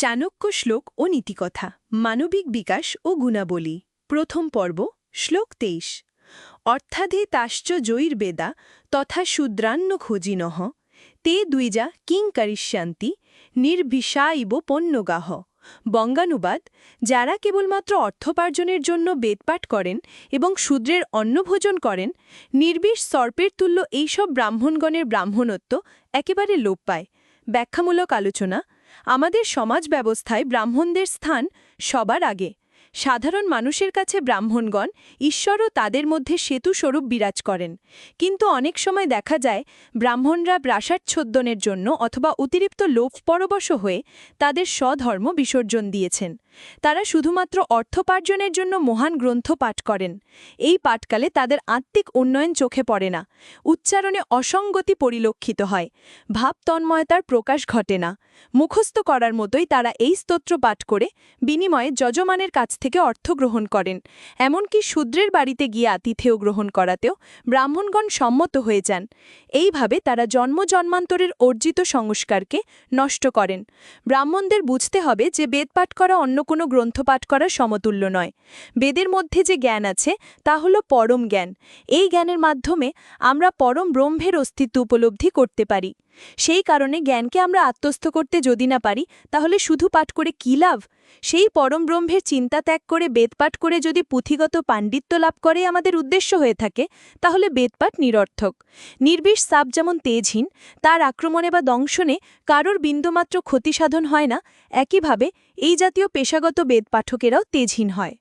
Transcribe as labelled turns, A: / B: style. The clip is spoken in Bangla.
A: চাণক্য শ্লোক ও নীতিকথা, মানবিক বিকাশ ও গুণাবলী, প্রথম পর্ব, শ্লোক তেইশ। অর্থাধে তাশ্চ জৈর্বেদা তথা শূদ্রান্ন খোজিনঃ তে দ্বিজা কিং করিষ্যান্তি নির্বিষাইব পণ্যগাহ। বঙ্গানুবাদ, যারা কেবলমাত্র অর্থোপার্জনের জন্য বেদপাঠ করেন এবং শূদ্রের অন্নভোজন করেন, নির্বিষ সর্পের তুল্য এইসব ব্রাহ্মণগণের ব্রাহ্মণত্ব একেবারে লোপ পায়। ব্যাখ্যামূলক আলোচনা আমাদের সমাজ ব্যবস্থায় ব্রাহ্মণদের স্থান সবার আগে। সাধারণ মানুষের কাছে ব্রাহ্মণগণ ঈশ্বরও তাদের মধ্যে সেতু সেতুস্বরূপ বিরাজ করেন। কিন্তু অনেক সময় দেখা যায়, ব্রাহ্মণরা ব্রাসাচ্ছদ্দনের জন্য অথবা অতিরিক্ত লোভ পরবশ হয়ে তাদের স্বধর্ম বিসর্জন দিয়েছেন। তারা শুধুমাত্র অর্থোপার্জনের জন্য মহান গ্রন্থ পাঠ করেন। এই পাঠকালে তাদের আত্মিক উন্নয়ন চোখে পড়ে না। উচ্চারণে অসঙ্গতি পরিলক্ষিত হয়। ভাব তন্ময়তার প্রকাশ ঘটে না। মুখস্থ করার মতোই তারা এই স্তোত্র পাঠ করে বিনিময়ে যজমানের কাছ থেকে অর্থ গ্রহণ করেন। এমনকি শূদ্রের বাড়িতে গিয়ে আতিথেয় গ্রহণ করাতেও ব্রাহ্মণগণ সম্মত হয়ে যান। এইভাবে তারা জন্ম জন্মান্তরের অর্জিত সংস্কারকে নষ্ট করেন। ব্রাহ্মণদের বুঝতে হবে যে বেদ পাঠ করা অন্য কোনো গ্রন্থ পাঠ করা সমতুল্য নয়। বেদের মধ্যে যে জ্ঞান আছে, তা হল পরম জ্ঞান। এই জ্ঞানের মাধ্যমে আমরা পরম ব্রহ্মের অস্তিত্ব উপলব্ধি করতে পারি। সেই কারণে জ্ঞানকে আমরা আত্মস্থ করতে যদি না পারি, তাহলে শুধু পাঠ করে কী লাভ? সেই পরম ব্রহ্মের চিন্তা ত্যাগ করে বেদপাঠ করে যদি পুঁথিগত পাণ্ডিত্য লাভ করে আমাদের উদ্দেশ্য হয়ে থাকে, তাহলে বেদপাঠ নিরর্থক। নির্বিষ সাপ যেমন তেজহীন, তার আক্রমণে বা দংশনে কারোর বিন্দুমাত্র ক্ষতিসাধন হয় না, একইভাবে এই জাতীয় পেশাগত বেদ পাঠকেরাও তেজহীন হয়।